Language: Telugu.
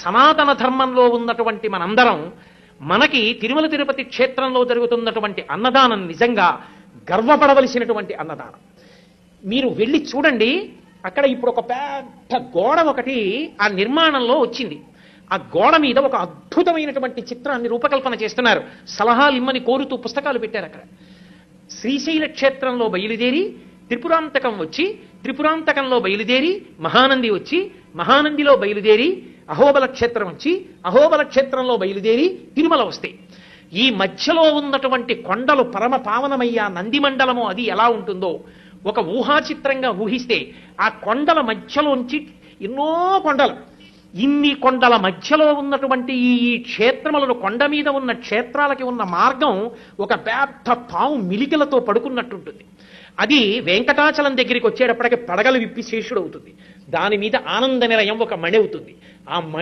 సనాతన ధర్మంలో ఉన్నటువంటి మనందరం మనకి తిరుమల తిరుపతి క్షేత్రంలో జరుగుతున్నటువంటి అన్నదానం నిజంగా గర్వపడవలసినటువంటి అన్నదానం. మీరు వెళ్ళి చూడండి అక్కడ ఇప్పుడు ఒక పెద్ద గోడ ఒకటి ఆ నిర్మాణంలో వచ్చింది. ఆ గోడ మీద ఒక అద్భుతమైనటువంటి చిత్రాన్ని రూపకల్పన చేస్తున్నారు. సలహాలు ఇమ్మని కోరుతూ పుస్తకాలు పెట్టారు అక్కడ. శ్రీశైల క్షేత్రంలో బయలుదేరి త్రిపురాంతకం వచ్చి త్రిపురాంతకంలో బయలుదేరి మహానంది వచ్చి మహానందిలో బయలుదేరి అహోబల క్షేత్రం వచ్చి అహోబల క్షేత్రంలో బయలుదేరి తిరుమల వస్తాయి ఈ మధ్యలో ఉన్నటువంటి కొండలు పరమ పావనమయ్యా నంది మండలము అది ఎలా ఉంటుందో ఒక ఊహాచిత్రంగా ఊహిస్తే ఆ కొండల మధ్యలోంచి ఎన్నో కొండలు ఇన్ని కొండల మధ్యలో ఉన్నటువంటి ఈ ఈ క్షేత్రములను కొండ మీద ఉన్న క్షేత్రాలకి ఉన్న మార్గం ఒక పెద్ద పాము మిలికలతో పడుకున్నట్టుంటుంది. అది వెంకటాచలం దగ్గరికి వచ్చేటప్పటికి పడగలు విప్పి శేషుడు అవుతుంది దాని మీద ఆనంద నిలయం ఒక మణి అవుతుంది. ఆ మణి